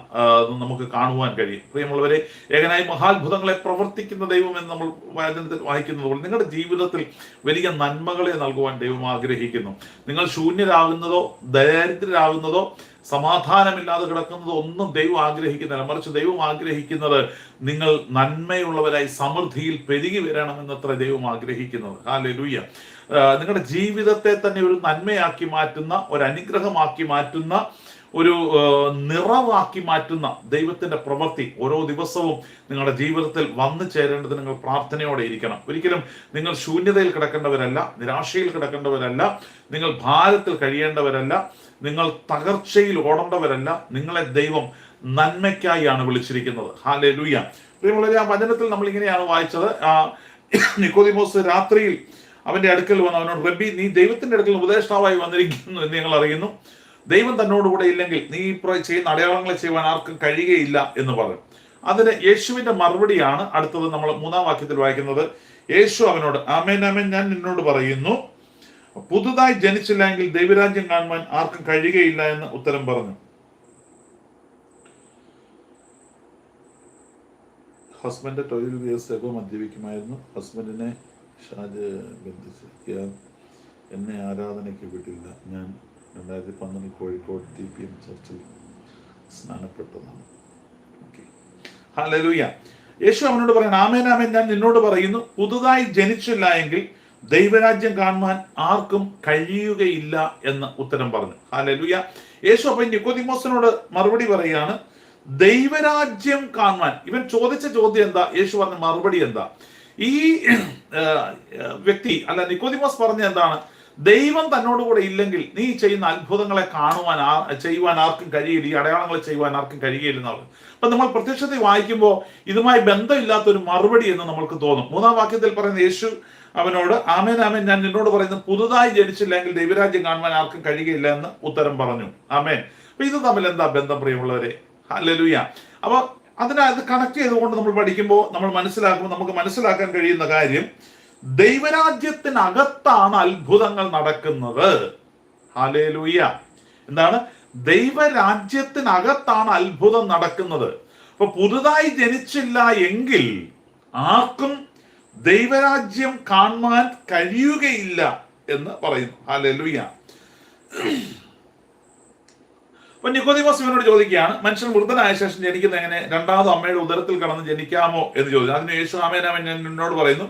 S1: നമുക്ക് കാണുവാൻ കഴിയും. പ്രിയമുള്ളവരെ ഏകനായി മഹാത്ഭുതങ്ങളെ പ്രവർത്തിക്കുന്ന ദൈവം എന്ന് നമ്മൾ വചനത്തിൽ വായിക്കുന്നത് പോലെ നിങ്ങളുടെ ജീവിതത്തിൽ വലിയ നന്മകളെ നൽകുവാൻ ദൈവം ആഗ്രഹിക്കുന്നു. നിങ്ങൾ ശൂന്യരാകുന്നതോ ദരിദ്രരാകുന്നതോ സമാധാനമില്ലാതെ കിടക്കുന്നത് ഒന്നും ദൈവം ആഗ്രഹിക്കുന്നില്ല. മറിച്ച് ദൈവം ആഗ്രഹിക്കുന്നത് നിങ്ങൾ നന്മയുള്ളവരായി സമൃദ്ധിയിൽ പെരുകി വരണമെന്നത്ര ദൈവം ആഗ്രഹിക്കുന്നത്. ഹാലലൂയ നിങ്ങളുടെ ജീവിതത്തെ തന്നെ ഒരു നന്മയാക്കി മാറ്റുന്ന ഒരു അനുഗ്രഹമാക്കി മാറ്റുന്ന ഒരു നിറവാക്കി മാറ്റുന്ന ദൈവത്തിന്റെ പ്രവൃത്തി ഓരോ ദിവസവും നിങ്ങളുടെ ജീവിതത്തിൽ വന്നു ചേരേണ്ടത് നിങ്ങൾ പ്രാർത്ഥനയോടെ ഇരിക്കണം. ഒരിക്കലും നിങ്ങൾ ശൂന്യതയിൽ കിടക്കേണ്ടവരല്ല നിരാശയിൽ കിടക്കേണ്ടവരല്ല നിങ്ങൾ ഭാരത്തിൽ കഴിയേണ്ടവരല്ല നിങ്ങൾ തകർച്ചയിൽ ഓടേണ്ടവരല്ല നിങ്ങളെ ദൈവം നന്മയ്ക്കായാണ് വിളിച്ചിരിക്കുന്നത്. ഹാലെ ലുയ്യ പ്രിയമുള്ളവരെ ആ വചനത്തിൽ നമ്മൾ ഇങ്ങനെയാണ് വായിച്ചത്. ആ, നിക്കോദിമോസ് രാത്രിയിൽ അവന്റെ അടുക്കൽ വന്ന് അവനോട് റബ്ബി നീ ദൈവത്തിന്റെ അടുക്കൽ ഉപദേഷ്ടാവായി വന്നിരിക്കുന്നു എന്ന് ഞങ്ങൾ അറിയുന്നു. ദൈവം തന്നോടുകൂടെ ഇല്ലെങ്കിൽ നീ ചെയ്യുന്ന അടയാളങ്ങളെ ചെയ്യുവാൻ ആർക്കും കഴിയുകയില്ല എന്ന് പറഞ്ഞു. അതിന് യേശുവിന്റെ മറുപടിയാണ് അടുത്തത് നമ്മൾ മൂന്നാം വാക്യത്തിൽ വായിക്കുന്നത്. യേശു അവനോട് ആമേൻ ആമേൻ ഞാൻ നിന്നോട് പറയുന്നു പുതുതായി ജനിച്ചില്ലെങ്കിൽ ദൈവരാജ്യം കാണുവാൻ ആർക്കും കഴിയുകയില്ല എന്ന് ഉത്തരം പറഞ്ഞു. ഹസ്ബൻഡ് തൊഴിൽ ദിവസത്തേക്കോ മദ്യപിക്കുമായിരുന്നു? ഹസ്ബൻഡിനെ ഷാജ് ബന്ധിച്ചിരിക്കാൻ എന്നെ ആരാധനയ്ക്ക് വിട്ടില്ല. ഞാൻ രണ്ടായിരത്തി പന്ത്രണ്ടിൽ കോഴിക്കോട് ടി പി എം ചർച്ചിൽ സ്നാനപ്പെട്ടതാണ്. ഓക്കെ യേശു അവനോട് പറയാൻ ആമേൻ ആമേൻ. ഞാൻ നിന്നോട് പറയുന്നു പുതുതായി ജനിച്ചില്ല എങ്കിൽ ദൈവരാജ്യം കാണുവാൻ ആർക്കും കഴിയുകയില്ല എന്ന് ഉത്തരം പറഞ്ഞു. ഹാലലുയ യേശു അപ്പൊ നിക്കോതിമോസിനോട് മറുപടി പറയുകയാണ് ദൈവരാജ്യം കാണുവാൻ. ഇവൻ ചോദിച്ച ചോദ്യം എന്താ? യേശു പറഞ്ഞ മറുപടി എന്താ? ഈ വ്യക്തി അല്ല നിക്കോദിമോസ് പറഞ്ഞ എന്താണ്? ദൈവം തന്നോട് കൂടെ ഇല്ലെങ്കിൽ നീ ചെയ്യുന്ന അത്ഭുതങ്ങളെ കാണുവാൻ ആ ചെയ്യുവാൻ ആർക്കും കഴിയില്ല ഈ അടയാളങ്ങൾ ചെയ്യുവാൻ ആർക്കും കഴിയില്ലെന്നാണ് അപ്പൊ നമ്മൾ പ്രത്യക്ഷത്തിൽ വായിക്കുമ്പോൾ ഇതുമായി ബന്ധമില്ലാത്ത ഒരു മറുപടി എന്ന് നമ്മൾക്ക് തോന്നും. മൂന്നാം വാക്യത്തിൽ പറയുന്ന യേശു അവനോട് ആമേൻ ആമേൻ ഞാൻ നിന്നോട് പറയുന്നത് പുതുതായി ജനിച്ചില്ലെങ്കിൽ ദൈവരാജ്യം കാണുവാൻ ആർക്കും കഴിയുകയില്ല എന്ന് ഉത്തരം പറഞ്ഞു. ആമേൻ. അപ്പൊ ഇത് തമ്മിൽ എന്താ ബന്ധം പ്രിയമുള്ളവരെ? ഹല്ലേലൂയ. അപ്പൊ അതിനെ അത് കണക്ട് ചെയ്തുകൊണ്ട് നമ്മൾ പഠിക്കുമ്പോൾ നമ്മൾ മനസ്സിലാക്കുമ്പോൾ നമുക്ക് മനസ്സിലാക്കാൻ കഴിയുന്ന കാര്യം ദൈവരാജ്യത്തിനകത്താണ് അത്ഭുതങ്ങൾ നടക്കുന്നത്. ഹാലേലൂയ്യ എന്താണ്? ദൈവരാജ്യത്തിനകത്താണ് അത്ഭുതം നടക്കുന്നത്. അപ്പൊ പുതുതായി ജനിച്ചില്ല എങ്കിൽ ആർക്കും ദൈവരാജ്യം കാണുവാൻ കഴിയുകയില്ല എന്ന് പറയുന്നു. ഹാലേലൂയ അപ്പൊ നിക്കോദിമോസ് ഇവനോട് ചോദിക്കുകയാണ് മനുഷ്യൻ വൃദ്ധനായ ശേഷം ജനിക്കുന്ന എങ്ങനെ? രണ്ടാമത് അമ്മയുടെ ഉദരത്തിൽ കടന്ന് ജനിക്കാമോ എന്ന് ചോദിച്ചു. അതിന് യേശു ആമേനാമൻ ഞാൻ എന്നോട് പറയുന്നു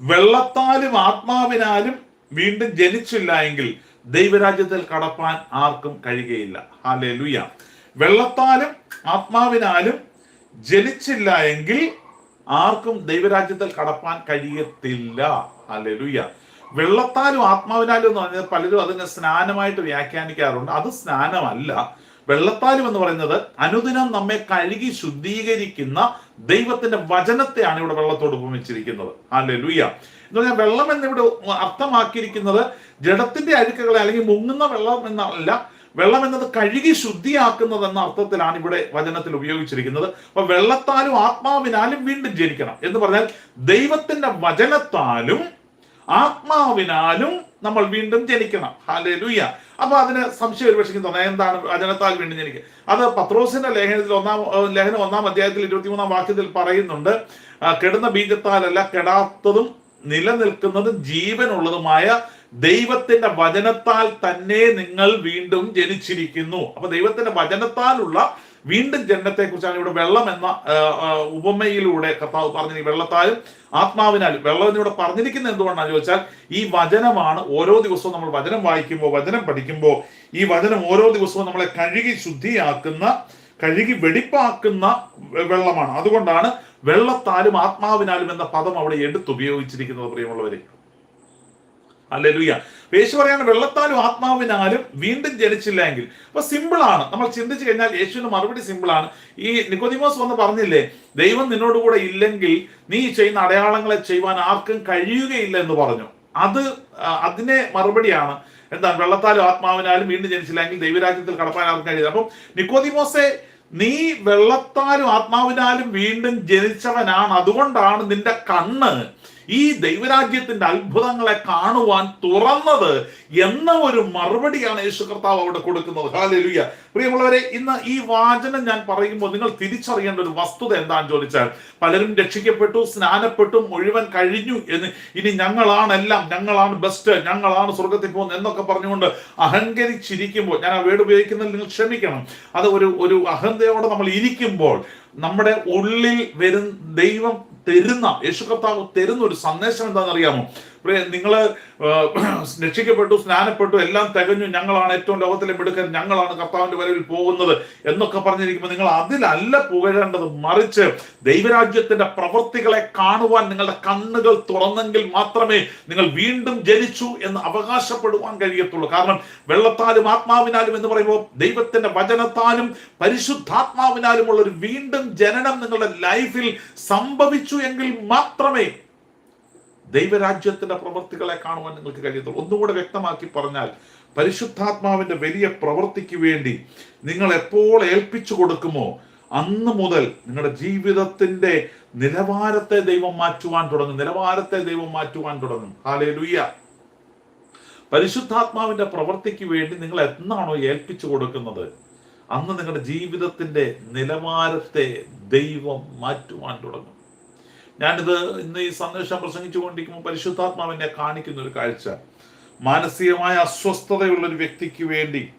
S1: വെള്ളത്താലും ആത്മാവിനാലും വീണ്ടും ജനിച്ചില്ല എങ്കിൽ ദൈവരാജ്യത്തിൽ കടപ്പാൻ ആർക്കും കഴിയുകയില്ല. ഹാലേ ലുയ വെള്ളത്താലും ആത്മാവിനാലും ജനിച്ചില്ല എങ്കിൽ ആർക്കും ദൈവരാജ്യത്തിൽ കടപ്പാൻ കഴിയത്തില്ല. ഹാലേ വെള്ളത്താലും ആത്മാവിനാലും എന്ന് പറഞ്ഞാൽ പലരും അതിനെ സ്നാനമായിട്ട് വ്യാഖ്യാനിക്കാറുണ്ട്. അത് സ്നാനമല്ല. വെള്ളത്താലും എന്ന് പറയുന്നത് അനുദിനം നമ്മെ കഴുകി ശുദ്ധീകരിക്കുന്ന ദൈവത്തിന്റെ വചനത്തെയാണ് ഇവിടെ വെള്ളത്തോട് ഉപമിച്ചിരിക്കുന്നത്. അല്ലെ ലുയ്യ എന്ന് പറഞ്ഞാൽ വെള്ളം എന്നിവിടെ അർത്ഥമാക്കിയിരിക്കുന്നത് ജഡത്തിന്റെ അഴുക്കുകളെ അല്ലെങ്കിൽ മുങ്ങുന്ന വെള്ളം എന്നല്ല വെള്ളം എന്നത് കഴുകി ശുദ്ധിയാക്കുന്നത് എന്ന അർത്ഥത്തിലാണ് ഇവിടെ വചനത്തിൽ ഉപയോഗിച്ചിരിക്കുന്നത്. അപ്പൊ വെള്ളത്താലും ആത്മാവിനാലും വീണ്ടും ജനിക്കണം. എന്ന് പറഞ്ഞാൽ ദൈവത്തിന്റെ വചനത്താലും ആത്മാവിനാലും നമ്മൾ വീണ്ടും ജനിക്കണം. ഹാലേ ലുയ്യ അപ്പൊ അതിന് സംശയം ഒരു പക്ഷേ തോന്നാം. എന്താണ് വചനത്താൽ വീണ്ടും ജനിക്കുക? അത് പത്രോസിന്റെ ലേഖനത്തിൽ ഒന്നാം ലേഖനം ഒന്നാം അധ്യായത്തിൽ ഇരുപത്തിമൂന്നാം വാക്യത്തിൽ പറയുന്നുണ്ട് കെടുന്ന ബീജത്താലല്ല കെടാത്തതും നിലനിൽക്കുന്നതും ജീവനുള്ളതുമായ ദൈവത്തിന്റെ വചനത്താൽ തന്നെ നിങ്ങൾ വീണ്ടും ജനിച്ചിരിക്കുന്നു. അപ്പൊ ദൈവത്തിന്റെ വചനത്താലുള്ള വീണ്ടും ജനനത്തെ കുറിച്ചാണ് ഇവിടെ വെള്ളം എന്ന ഉപമയിലൂടെ കർത്താവ് പറഞ്ഞ വെള്ളത്താലും ആത്മാവിനാലും വെള്ളം എന്നിവിടെ പറഞ്ഞിരിക്കുന്നത് എന്തുകൊണ്ടാണെന്ന് ചോദിച്ചാൽ ഈ വചനമാണ് ഓരോ ദിവസവും നമ്മൾ വചനം വായിക്കുമ്പോൾ വചനം പഠിക്കുമ്പോൾ ഈ വചനം ഓരോ ദിവസവും നമ്മളെ കഴുകി ശുദ്ധിയാക്കുന്ന കഴുകി വെടിപ്പാക്കുന്ന വെള്ളമാണ്. അതുകൊണ്ടാണ് വെള്ളത്താലും ആത്മാവിനാലും എന്ന പദം അവിടെ എടുത്തുപയോഗിച്ചിരിക്കുന്നത് പ്രിയമുള്ളവരെ. അല്ലെലുയ്യ യേശു പറയാണ് വെള്ളത്താലും ആത്മാവിനാലും വീണ്ടും ജനിച്ചില്ല എങ്കിൽ അപ്പൊ സിമ്പിളാണ് നമ്മൾ ചിന്തിച്ചു കഴിഞ്ഞാൽ യേശുവിന് മറുപടി സിമ്പിളാണ് ഈ നിക്കോദിമോസ് വന്ന് പറഞ്ഞില്ലേ ദൈവം നിന്നോട് കൂടെ ഇല്ലെങ്കിൽ നീ ചെയ്യുന്ന അടയാളങ്ങളെ ചെയ്യുവാൻ ആർക്കും കഴിയുകയില്ല എന്ന് പറഞ്ഞു. അത് അതിനെ മറുപടിയാണ്. എന്താണ് വെള്ളത്താലും ആത്മാവിനാലും വീണ്ടും ജനിച്ചില്ലെങ്കിൽ ദൈവരാജ്യത്തിൽ കടപ്പാൻ ആർക്കും കഴിയില്ല. അപ്പം നിക്കോദിമോസെ നീ വെള്ളത്താലും ആത്മാവിനാലും വീണ്ടും ജനിച്ചവനാണ്. അതുകൊണ്ടാണ് നിന്റെ കണ്ണ് ഈ ദൈവരാജ്യത്തിന്റെ അത്ഭുതങ്ങളെ കാണുവാൻ തുറന്നത് എന്ന ഒരു മറുപടിയാണ് യേശു കർത്താവ് അവിടെ കൊടുക്കുന്നത്. ഹാലലുയ പ്രിയമുള്ളവരെ ഇന്ന് ഈ വാചനം ഞാൻ പറയുമ്പോൾ നിങ്ങൾ തിരിച്ചറിയേണ്ട ഒരു വസ്തുത എന്താണെന്ന് ചോദിച്ചാൽ പലരും രക്ഷിക്കപ്പെട്ടു സ്നാനപ്പെട്ടു മുഴുവൻ കഴിഞ്ഞു എന്ന്. ഇനി ഞങ്ങളാണ് എല്ലാം ഞങ്ങളാണ് ബെസ്റ്റ് ഞങ്ങളാണ് സ്വർഗത്തിൽ പോകുന്നത് എന്നൊക്കെ പറഞ്ഞുകൊണ്ട് അഹങ്കരിച്ചിരിക്കുമ്പോൾ ഞാൻ ആ വേർഡ് ഉപയോഗിക്കുന്നതിൽ നിങ്ങൾ ക്ഷമിക്കണം. അത് ഒരു ഒരു അഹന്തയോടെ നമ്മൾ ഇരിക്കുമ്പോൾ നമ്മുടെ ഉള്ളിൽ വരും ദൈവം തരുന്ന യേശു കർത്താവ് തരുന്ന ഒരു സന്ദേശം എന്താണെന്ന് അറിയാമോ? നിങ്ങൾ രക്ഷിക്കപ്പെട്ടു സ്നാനപ്പെട്ടു എല്ലാം തികഞ്ഞു ഞങ്ങളാണ് ഏറ്റവും ലോകത്തിലെ മിടുക്കൻ ഞങ്ങളാണ് കർത്താവിന്റെ വരവിൽ പോകുന്നത് എന്നൊക്കെ പറഞ്ഞിരിക്കുമ്പോൾ നിങ്ങൾ അതിലല്ല പുകഴേണ്ടത് മറിച്ച് ദൈവരാജ്യത്തിന്റെ പ്രവൃത്തികളെ കാണുവാൻ നിങ്ങളുടെ കണ്ണുകൾ തുറന്നെങ്കിൽ മാത്രമേ നിങ്ങൾ വീണ്ടും ജനിച്ചു എന്ന് അവകാശപ്പെടുവാൻ കഴിയത്തുള്ളൂ. കാരണം വെള്ളത്താലും ആത്മാവിനാലും എന്ന് പറയുമ്പോൾ ദൈവത്തിന്റെ വചനത്താലും പരിശുദ്ധാത്മാവിനാലുമുള്ള ഒരു വീണ്ടും ജനനം നിങ്ങളുടെ ലൈഫിൽ സംഭവിച്ചു എങ്കിൽ മാത്രമേ ദൈവരാജ്യത്തിന്റെ പ്രവൃത്തികളെ കാണുവാൻ നിങ്ങൾക്ക് കഴിയത്തുള്ളൂ. ഒന്നുകൂടെ വ്യക്തമാക്കി പറഞ്ഞാൽ പരിശുദ്ധാത്മാവിന്റെ വലിയ പ്രവൃത്തിക്ക് വേണ്ടി നിങ്ങൾ എപ്പോൾ ഏൽപ്പിച്ചു കൊടുക്കുമോ അന്ന് മുതൽ നിങ്ങളുടെ ജീവിതത്തിന്റെ നിലവാരത്തെ ദൈവം മാറ്റുവാൻ തുടങ്ങും. നിലവാരത്തെ ദൈവം മാറ്റുവാൻ തുടങ്ങും. ഹാലേ ലുയ്യ പരിശുദ്ധാത്മാവിന്റെ പ്രവൃത്തിക്ക് വേണ്ടി നിങ്ങൾ എന്നാണോ ഏൽപ്പിച്ചു കൊടുക്കുന്നത്? അന്ന് നിങ്ങളുടെ ജീവിതത്തിന്റെ നിലവാരത്തെ ദൈവം മാറ്റുവാൻ തുടങ്ങും. ഞാനിത് ഇന്ന് ഈ സന്ദേശം പ്രസംഗിച്ചുകൊണ്ടിരിക്കുമ്പോൾ പരിശുദ്ധാത്മാവിനെ കാണിക്കുന്ന ഒരു കാഴ്ച. മാനസികമായ അസ്വസ്ഥതയുള്ള ഒരു വ്യക്തിക്ക് വേണ്ടി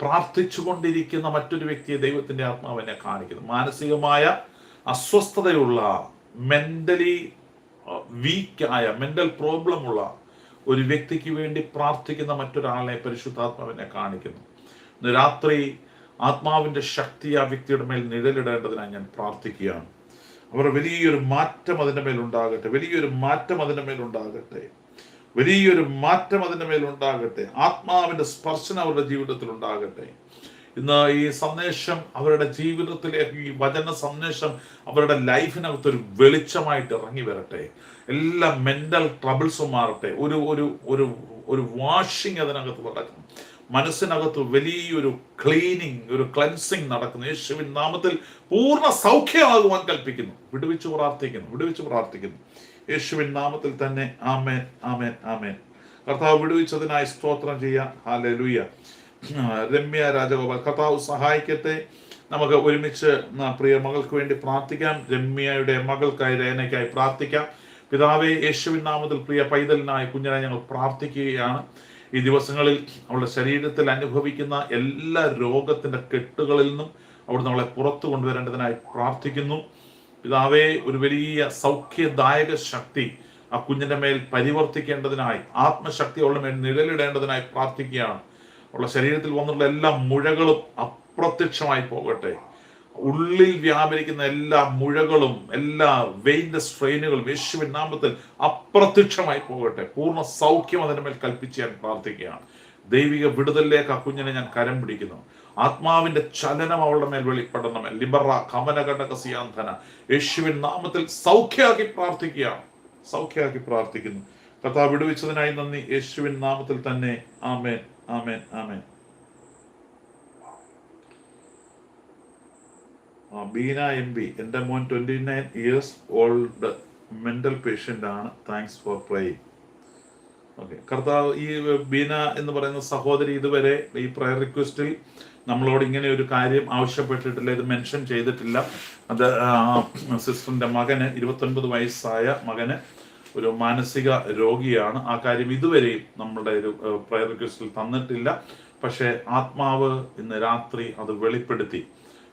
S1: പ്രാർത്ഥിച്ചുകൊണ്ടിരിക്കുന്ന മറ്റൊരു വ്യക്തിയെ ദൈവത്തിന്റെ ആത്മാവിനെ കാണിക്കുന്നു. മാനസികമായ അസ്വസ്ഥതയുള്ള മെന്റലി വീക്കായ മെന്റൽ പ്രോബ്ലം ഉള്ള ഒരു വ്യക്തിക്ക് വേണ്ടി പ്രാർത്ഥിക്കുന്ന മറ്റൊരാളെ പരിശുദ്ധാത്മാവിനെ കാണിക്കുന്നു. ഇന്ന് രാത്രി ആത്മാവിന്റെ ശക്തി ആ വ്യക്തിയുടെ മേൽ നിഴലിടേണ്ടതിനായി ഞാൻ പ്രാർത്ഥിക്കുകയാണ്. അവർ വലിയൊരു മാറ്റം അതിന്റെ മേലുണ്ടാകട്ടെ വലിയൊരു മാറ്റം അതിന്റെ മേലുണ്ടാകട്ടെ വലിയൊരു മാറ്റം അതിന്റെ മേലുണ്ടാകട്ടെ ആത്മാവിന്റെ സ്പർശനം അവരുടെ ജീവിതത്തിൽ ഉണ്ടാകട്ടെ. ഇന്ന് ഈ സന്ദേശം അവരുടെ ജീവിതത്തിലേക്ക് ഈ വചന സന്ദേശം അവരുടെ ലൈഫിനകത്ത് ഒരു വെളിച്ചമായിട്ട് ഇറങ്ങി വരട്ടെ. എല്ലാ മെന്റൽ ട്രബിൾസും മാറട്ടെ. ഒരു ഒരു ഒരു ഒരു വാഷിങ് അതിനകത്ത് നടക്കും മനസ്സിനകത്ത് വലിയൊരു ക്ലീനിങ് ഒരു ക്ലൻസിങ് നടക്കുന്നു. യേശുവിൻ നാമത്തിൽ പൂർണ സൗഖ്യമാകുവാൻ കൽപ്പിക്കുന്നു. വിടുവിച്ച് പ്രാർത്ഥിക്കുന്നു വിടുവിച്ച് പ്രാർത്ഥിക്കുന്നു. യേശുവിൻ നാമത്തിൽ തന്നെ ആമേൻ ആമേൻ ആമേൻ. കർത്താവ് വിടുവിച്ചതിനായി സ്തോത്രം ചെയ്യാം. ഹാലെ ലുയ്യ രമ്യ രാജഗോപാൽ കർത്താവ് സഹായിക്കട്ടെ. നമുക്ക് ഒരുമിച്ച് പ്രിയ മകൾക്ക് വേണ്ടി പ്രാർത്ഥിക്കാം. രമ്യയുടെ മകൾക്കായി രേനയ്ക്കായി പ്രാർത്ഥിക്കാം. പിതാവേ യേശുവിൻ നാമത്തിൽ പ്രിയ പൈതലിനായി കുഞ്ഞിനെ ഞങ്ങൾ പ്രാർത്ഥിക്കുകയാണ്. ഈ ദിവസങ്ങളിൽ നമ്മുടെ ശരീരത്തിൽ അനുഭവിക്കുന്ന എല്ലാ രോഗത്തിന്റെ കെട്ടുകളിൽ നിന്നും അവിടെ നമ്മളെ പുറത്തു കൊണ്ടുവരേണ്ടതിനായി പ്രാർത്ഥിക്കുന്നു. പിതാവേ ഒരു വലിയ സൗഖ്യദായക ശക്തി ആ കുഞ്ഞിന്റെ മേൽ പരിവർത്തിക്കേണ്ടതിനായി ആത്മശക്തി അവളുടെ മേൽ നിഴലിടേണ്ടതിനായി പ്രാർത്ഥിക്കുകയാണ്. അവളുടെ ശരീരത്തിൽ വന്നിട്ടുള്ള എല്ലാ മുഴകളും അപ്രത്യക്ഷമായി പോകട്ടെ. ഉള്ളിൽ വ്യാപരിക്കുന്ന എല്ലാ മുഴകളും എല്ലാ വെയിന്റെ സ്ട്രെയിനുകളും യേശുവിൻ നാമത്തിൽ അപ്രത്യക്ഷമായി പോകട്ടെ. പൂർണ സൗഖ്യം അതിന്റെ മേൽ കൽപ്പിച്ച് ഞാൻ പ്രാർത്ഥിക്കുകയാണ്. ദൈവിക വിടുതലിലേക്ക് ആ കുഞ്ഞിനെ ഞാൻ കരം പിടിക്കുന്നു. ആത്മാവിന്റെ ചലനം അവളുടെ മേൽ വെളിപ്പെടണം. ലിബറ കമനകടക സിയാന്തന. യേശുവിൻ നാമത്തിൽ സൗഖ്യമാക്കി പ്രാർത്ഥിക്കുകയാണ്. സൗഖ്യമാക്കി പ്രാർത്ഥിക്കുന്നു. കഥ വിടുവിച്ചതിനായി നന്ദി. യേശുവിൻ നാമത്തിൽ തന്നെ ആമേൻ ആമേൻ ആമേൻ ആ, ബീന എം ബി എന്റെ മോൻ twenty nine years old mental patient ആണ്. താങ്ക്സ് ഫോർ പ്രേയിങ് ഓക്കെ കർത്താവ് ഈ ബീന എന്ന് പറയുന്ന സഹോദരി ഇതുവരെ ഈ പ്രയർ റിക്വസ്റ്റിൽ നമ്മളോട് ഇങ്ങനെ ഒരു കാര്യം ആവശ്യപ്പെട്ടിട്ടില്ല ഇത് മെൻഷൻ ചെയ്തിട്ടില്ല. അത് സിസ്റ്ററിന്റെ മകന് ഇരുപത്തൊൻപത് വയസ്സായ മകന് ഒരു മാനസിക രോഗിയാണ്. ആ കാര്യം ഇതുവരെയും നമ്മളുടെ ഒരു പ്രയർ റിക്വസ്റ്റിൽ തന്നിട്ടില്ല. പക്ഷേ ആത്മാവ് ഇന്ന് രാത്രി അത് വെളിപ്പെടുത്തി.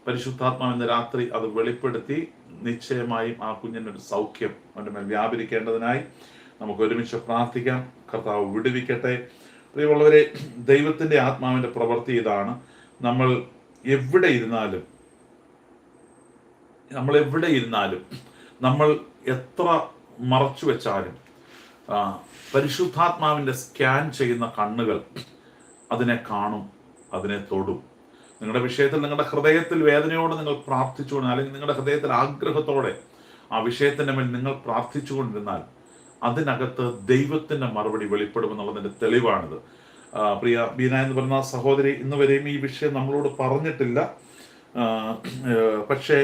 S1: പരിശുദ്ധാത്മാവ് ഇന്ന് രാത്രി അത് വെളിപ്പെടുത്തി നിശ്ചയമായും ആ കുഞ്ഞിന്റെ കുഞ്ഞിനൊരു സൗഖ്യം അവന്റെ മേൽ വ്യാപരിക്കേണ്ടതിനായി നമുക്ക് ഒരുമിച്ച് പ്രാർത്ഥിക്കാം. കർത്താവ് വിടുവിക്കട്ടെ. പ്രിയമുള്ളവരെ ദൈവത്തിന്റെ ആത്മാവിന്റെ പ്രവൃത്തി ഇതാണ്. നമ്മൾ എവിടെ ഇരുന്നാലും നമ്മൾ എവിടെ ഇരുന്നാലും നമ്മൾ എത്ര മറച്ചു വെച്ചാലും പരിശുദ്ധാത്മാവിന്റെ പരിശുദ്ധാത്മാവിന്റെ സ്കാൻ ചെയ്യുന്ന കണ്ണുകൾ അതിനെ കാണും അതിനെ തൊടും. നിങ്ങളുടെ വിഷയത്തിൽ നിങ്ങളുടെ ഹൃദയത്തിൽ വേദനയോടെ നിങ്ങൾ പ്രാർത്ഥിച്ചുകൊണ്ട് അല്ലെങ്കിൽ നിങ്ങളുടെ ഹൃദയത്തിൽ ആഗ്രഹത്തോടെ ആ വിഷയത്തിന്റെ മേൽ നിങ്ങൾ പ്രാർത്ഥിച്ചുകൊണ്ടിരുന്നാൽ അതിനകത്ത് ദൈവത്തിന്റെ മറുപടി വെളിപ്പെടുമെന്നുള്ളതിന്റെ തെളിവാണിത്. പ്രിയ ബീന എന്ന് പറയുന്ന സഹോദരി ഇന്ന് വരെയും ഈ വിഷയം നമ്മളോട് പറഞ്ഞിട്ടില്ല. പക്ഷേ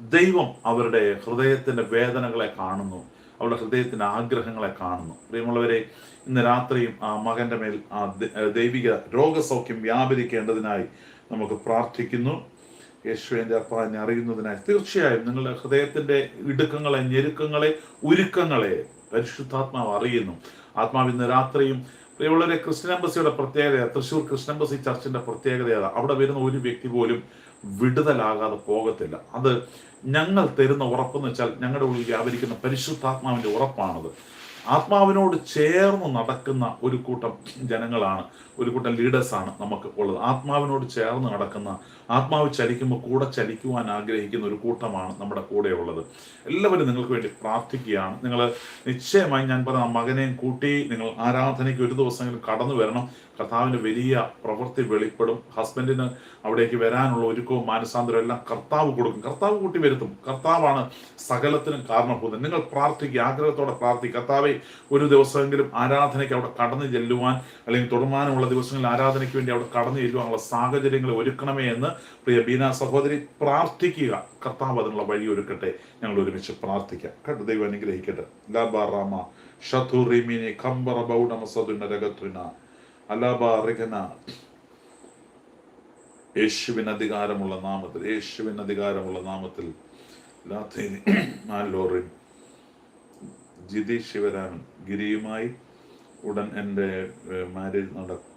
S1: ദൈവം അവരുടെ ഹൃദയത്തിന്റെ വേദനകളെ കാണുന്നു. അവരുടെ ഹൃദയത്തിന്റെ ആഗ്രഹങ്ങളെ കാണുന്നു. പ്രിയമുള്ളവരെ ഇന്ന് രാത്രിയും ആ മകന്റെ മേൽ ആ ദൈവിക രോഗസൗഖ്യം വ്യാപരിക്കേണ്ടതിനായി നമുക്ക് പ്രാർത്ഥിക്കുന്നു. യേശുവിന്റെ അപ്പാനെ അറിയുന്നതിനായി. തീർച്ചയായും നിങ്ങളുടെ ഹൃദയത്തിന്റെ ഇടുക്കങ്ങളെ ഞെരുക്കങ്ങളെ ഉരുക്കങ്ങളെ പരിശുദ്ധാത്മാവ് അറിയുന്നു. ആത്മാവ് ഇന്ന് രാത്രിയും പ്രിയമുള്ളവരെ ക്രിസ്ത്യൻ എംബസിയുടെ പ്രത്യേകത തൃശ്ശൂർ ക്രിസ്ത്യൻ എംബസി ചർച്ചിന്റെ പ്രത്യേകത. അവിടെ വരുന്ന ഒരു വ്യക്തി പോലും വിടുതലാകാതെ പോകത്തില്ല. അത് ഞങ്ങൾ തരുന്ന ഉറപ്പെന്ന് വെച്ചാൽ ഞങ്ങളുടെ ഉള്ളിൽ വ്യാപരിക്കുന്ന പരിശുദ്ധാത്മാവിന്റെ ഉറപ്പാണത്. ആത്മാവിനോട് ചേർന്ന് നടക്കുന്ന ഒരു കൂട്ടം ജനങ്ങളാണ്. ഒരു കൂട്ടം ലീഡേഴ്സാണ് നമുക്ക് ഉള്ളത്. ആത്മാവിനോട് ചേർന്ന് നടക്കുന്ന ആത്മാവ് ചലിക്കുമ്പോൾ കൂടെ ചലിക്കുവാൻ ആഗ്രഹിക്കുന്ന ഒരു കൂട്ടമാണ് നമ്മുടെ കൂടെ ഉള്ളത്. എല്ലാവരും നിങ്ങൾക്ക് വേണ്ടി പ്രാർത്ഥിക്കുകയാണ്. നിങ്ങൾ നിശ്ചയമായി ഞാൻ പറഞ്ഞ മകനെയും കൂട്ടി നിങ്ങൾ ആരാധനയ്ക്ക് ഒരു ദിവസമെങ്കിലും കടന്നു വരണം. കർത്താവിന്റെ വലിയ പ്രവൃത്തി വെളിപ്പെടും. ഹസ്ബൻഡിന് അവിടേക്ക് വരാനുള്ള ഒരുക്കവും മാനസാന്തരവും എല്ലാം കർത്താവ് കൊടുക്കും. കർത്താവ് കൂട്ടി വരുത്തും. കർത്താവാണ് സകലത്തിനും കാരണഭൂതൻ. നിങ്ങൾ പ്രാർത്ഥിക്കുക ആഗ്രഹത്തോടെ പ്രാർത്ഥിക്കുക. കർത്താവെ ഒരു ദിവസമെങ്കിലും ആരാധനയ്ക്ക് അവിടെ കടന്നു ചെല്ലുവാൻ അല്ലെങ്കിൽ തുടർമാനമുള്ള ദിവസങ്ങളിൽ ആരാധനയ്ക്ക് വേണ്ടി അവിടെ കടന്നു ചെല്ലുവാനുള്ള സാഹചര്യങ്ങൾ ഒരുക്കണമേ എന്ന് പ്രിയ ബീന സഹോദരി പ്രാർത്ഥിക്കുക. കർത്താവ് അതിനുള്ള വഴി ഒരുക്കട്ടെ. ഞങ്ങൾ ഒരുമിച്ച് പ്രാർത്ഥിക്കാം. കണ്ടു ദൈവം അനുഗ്രഹിക്കട്ടെ. ലാബാ റാമ ഷതുറിമിനി കമ്പറ ബൗഡമ അലബാറികന യേശുവിന് അധികാരമുള്ള നാമത്തിൽ യേശുവിൻ അധികാരമുള്ള നാമത്തിൽ. ജിതി ശിവരാമൻ ഗിരിയുമായി ഉടൻ എന്റെ മാരേജ് നടക്കണേ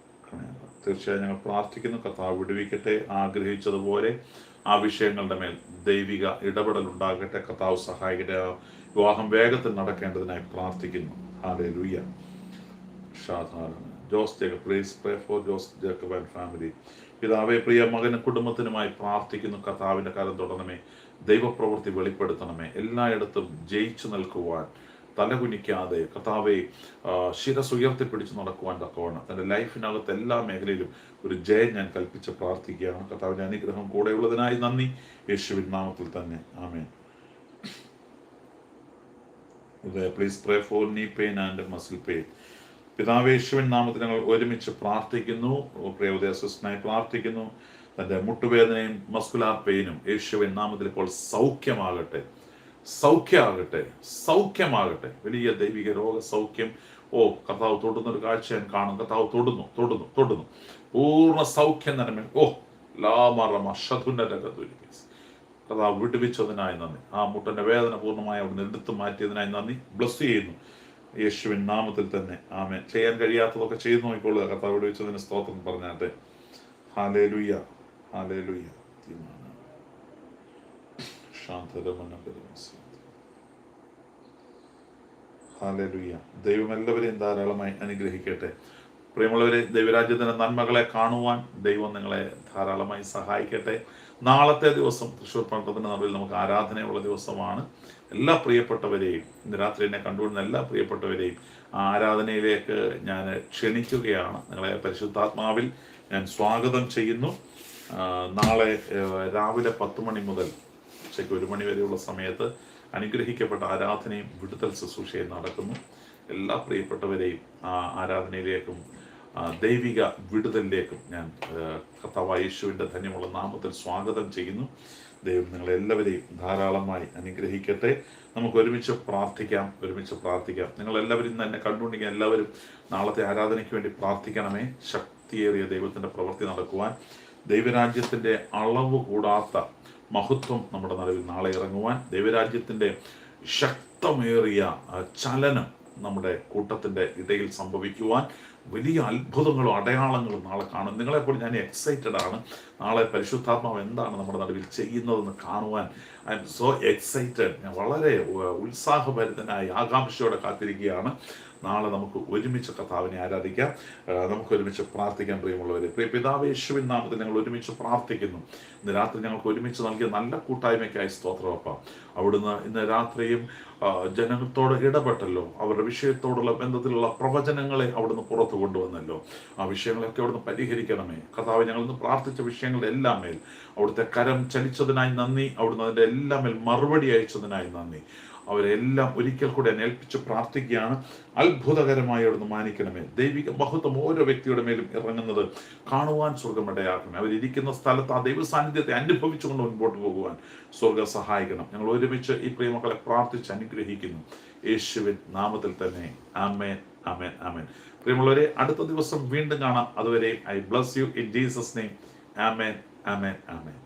S1: തീർച്ചയായും ഞങ്ങൾ പ്രാർത്ഥിക്കുന്നു കർത്താവ് വിടുവിക്കട്ടെ ആഗ്രഹിച്ചതുപോലെ ആ വിഷയങ്ങളുടെ മേൽ ദൈവിക ഇടപെടൽ ഉണ്ടാകട്ടെ കർത്താവ് സഹായിക്കട്ടെ. വിവാഹം വേഗത്തിൽ നടക്കേണ്ടതിനായി പ്രാർത്ഥിക്കുന്നു. ഹാലേ ലുയ്യ സാധാരണ. Jose Jacob please pray for Jose Jacob and family പിതാവെ പ്രിയ മകനും കുടുംബത്തിനുമായി പ്രാർത്ഥിക്കുന്നു. കർത്താവിന്റെ കാലം തുടരണമേ. ദൈവപ്രവൃത്തി വെളിപ്പെടുത്തണമേ. എല്ലായിടത്തും ജയിച്ചു നിൽക്കുവാൻ. തലകുനിക്കാതെ കർത്താവെ ശിരസ് ഉയർത്തിപ്പിടിച്ച് നടക്കുവാൻ തക്കവണ്ണം. തന്റെ ലൈഫിനകത്ത് എല്ലാ മേഖലയിലും ഒരു ജയം ഞാൻ കൽപ്പിച്ച് പ്രാർത്ഥിക്കുകയാണ്. കർത്താവിന്റെ അനുഗ്രഹം കൂടെയുള്ളതിനായി നന്ദി. യേശുവിൻ നാമത്തിൽ തന്നെ. ആമേൻ. Please pray for knee pain and muscle pain പിതാവ് യേശുവിൻ നാമത്തിൽ ഞങ്ങൾ ഒരുമിച്ച് പ്രാർത്ഥിക്കുന്നു. പ്രിയോദയസ്നായി പ്രാർത്ഥിക്കുന്നു. തന്റെ മുട്ടുവേദനയും മസ്കുലാർ പെയിനും യേശുവിൻ നാമത്തിൽ ഇപ്പോൾ സൗഖ്യമാകട്ടെ. സൗഖ്യമാകട്ടെ സൗഖ്യമാകട്ടെ. വലിയ ദൈവിക രോഗ സൗഖ്യം ഓ കർത്താവ് തൊടുന്ന ഒരു കാഴ്ച ഞാൻ കാണും. കർത്താവ് തൊടുന്നു തൊടുന്നു തൊടുന്നു. പൂർണ സൗഖ്യം നന്മ ഓ ലാമറമ ഷതുനരകതുരിക്കേസ് കർത്താവ് വിടുവിച്ചതിനായി നന്ദി. ആ മുട്ടന്റെ വേദന പൂർണമായി അവിടെ എടുത്തു മാറ്റിയതിനായി നന്ദി. ബ്ലസ് ചെയ്യുന്നു. യേശുവിൻ നാമത്തിൽ തന്നെ. ആമേൻ. ചെയ്യാൻ കഴിയാത്തതൊക്കെ ചെയ്തു നോക്കിക്കൊള്ളുക കർത്താവ് വിടുവിച്ചതിന് സ്തോത്രം പറഞ്ഞാട്ടെ. ഹാലേ ലുയ്യ ഹാലേ ലുയ്യ ഹാലലുയ്യ ദൈവം എല്ലാവരെയും ധാരാളമായി അനുഗ്രഹിക്കട്ടെ. പ്രിയമുള്ളവരെ ദൈവരാജ്യത്തിന്റെ നന്മകളെ കാണുവാൻ ദൈവം നിങ്ങളെ ധാരാളമായി സഹായിക്കട്ടെ. നാളത്തെ ദിവസം തൃശ്ശൂർ പട്ടണത്തിന്റെ നടുവിൽ നമുക്ക് ആരാധനയുള്ള ദിവസമാണ്. എല്ലാ പ്രിയപ്പെട്ടവരെയും ഇന്ന് രാത്രി എന്നെ കണ്ടുകൊണ്ടുന്ന എല്ലാ പ്രിയപ്പെട്ടവരെയും ആരാധനയിലേക്ക് ഞാൻ ക്ഷണിക്കുകയാണ്. നിങ്ങളെ പരിശുദ്ധാത്മാവിൽ ഞാൻ സ്വാഗതം ചെയ്യുന്നു. നാളെ രാവിലെ പത്ത് മണി മുതൽ ഉച്ചയ്ക്ക് ഒരു മണി വരെയുള്ള സമയത്ത് അനുഗ്രഹിക്കപ്പെട്ട ആരാധനയും വിടുതൽ ശുശ്രൂഷയും നടക്കുന്നു. എല്ലാ പ്രിയപ്പെട്ടവരെയും ആ ആരാധനയിലേക്കും ദൈവിക വിടുതലിലേക്കും ഞാൻ കർത്താവ് യേശുവിന്റെ ധന്യമുള്ള നാമത്തിൽ സ്വാഗതം ചെയ്യുന്നു. ദൈവം നിങ്ങളെല്ലാവരെയും ധാരാളമായി അനുഗ്രഹിക്കട്ടെ. നമുക്ക് ഒരുമിച്ച് പ്രാർത്ഥിക്കാം ഒരുമിച്ച് പ്രാർത്ഥിക്കാം. നിങ്ങൾ എല്ലാവരും തന്നെ കണ്ടുകൊണ്ടിരിക്കുന്ന എല്ലാവരും നാളത്തെ ആരാധനയ്ക്ക് വേണ്ടി പ്രാർത്ഥിക്കണമേ. ശക്തിയേറിയ ദൈവത്തിന്റെ പ്രവൃത്തി നടക്കുവാൻ ദൈവരാജ്യത്തിന്റെ അളവ് കൂടാത്ത മഹത്വം നമ്മുടെ നിലവിൽ നാളെ ഇറങ്ങുവാൻ ദൈവരാജ്യത്തിന്റെ ശക്തമേറിയ ചലനം നമ്മുടെ കൂട്ടത്തിന്റെ ഇടയിൽ സംഭവിക്കുവാൻ വലിയ അത്ഭുതങ്ങളും അടയാളങ്ങളും നാളെ കാണും. നിങ്ങളെപ്പോൾ ഞാൻ എക്സൈറ്റഡ് ആണ്. നാളെ പരിശുദ്ധാത്മാവ് എന്താണ് നമ്മുടെ നടുവിൽ ചെയ്യുന്നതെന്ന് കാണുവാൻ ഐ എം സോ എക്സൈറ്റഡ് ഞാൻ വളരെ ഉത്സാഹഭരിതനായി ആകാംക്ഷയോടെ കാത്തിരിക്കുകയാണ്. നാളെ നമുക്ക് ഒരുമിച്ച് കർത്താവിനെ ആരാധിക്കാം. നമുക്ക് ഒരുമിച്ച് പ്രാർത്ഥിക്കാൻ പ്രിയമുള്ളവരെ പ്രിയ പിതാവ് യേശുവിൻ നാമത്തിൽ ഞങ്ങൾ ഒരുമിച്ച് പ്രാർത്ഥിക്കുന്നു. ഇന്ന് രാത്രി ഞങ്ങൾക്ക് ഒരുമിച്ച് നൽകിയ നല്ല കൂട്ടായ്മയ്ക്കായി സ്തോത്രമപ്പ അവിടുന്ന് ഇന്ന് രാത്രിയും ജനത്തോട് ഇടപെട്ടല്ലോ. അവരുടെ വിഷയത്തോടുള്ള ബന്ധത്തിലുള്ള പ്രവചനങ്ങളെ അവിടുന്ന് പുറത്തു കൊണ്ടുവന്നല്ലോ. ആ വിഷയങ്ങളൊക്കെ അവിടുന്ന് പരിഹരിക്കണമേ. കർത്താവ് ഞങ്ങൾ ഇന്ന് പ്രാർത്ഥിച്ച വിഷയങ്ങളുടെ എല്ലാം മേൽ അവിടുത്തെ കരം ചലിച്ചതിനായി നന്ദി. അവിടുന്ന് അതിന്റെ എല്ലാം മേൽ മറുപടി അയച്ചതിനായി നന്ദി. അവരെല്ലാം ഒരിക്കൽ കൂടെ എന്നെ ഏൽപ്പിച്ച് പ്രാർത്ഥിക്കുകയാണ്. അത്ഭുതകരമായി അവിടുന്ന് മാനിക്കണമേ. ദൈവിക മഹത്വം ഓരോ വ്യക്തിയുടെ മേലും ഇറങ്ങുന്നത് കാണുവാൻ സ്വർഗമിടയാക്കണമേ അവരിയ്ക്കുന്ന സ്ഥലത്ത് ആ ദൈവ സാന്നിധ്യത്തെ അനുഭവിച്ചുകൊണ്ട് മുൻപോട്ട് പോകുവാൻ സ്വർഗം സഹായിക്കണം. ഞങ്ങൾ ഒരുമിച്ച് ഈ പ്രിയമക്കളെ പ്രാർത്ഥിച്ച് അനുഗ്രഹിക്കുന്നു. യേശുവിൻ നാമത്തിൽ തന്നെ. ആമേൻ ആമേൻ ആമേൻ. പ്രിയമുള്ളവരെ അടുത്ത ദിവസം വീണ്ടും കാണാം. അതുവരെ I bless you in Jesus name amen amen amen.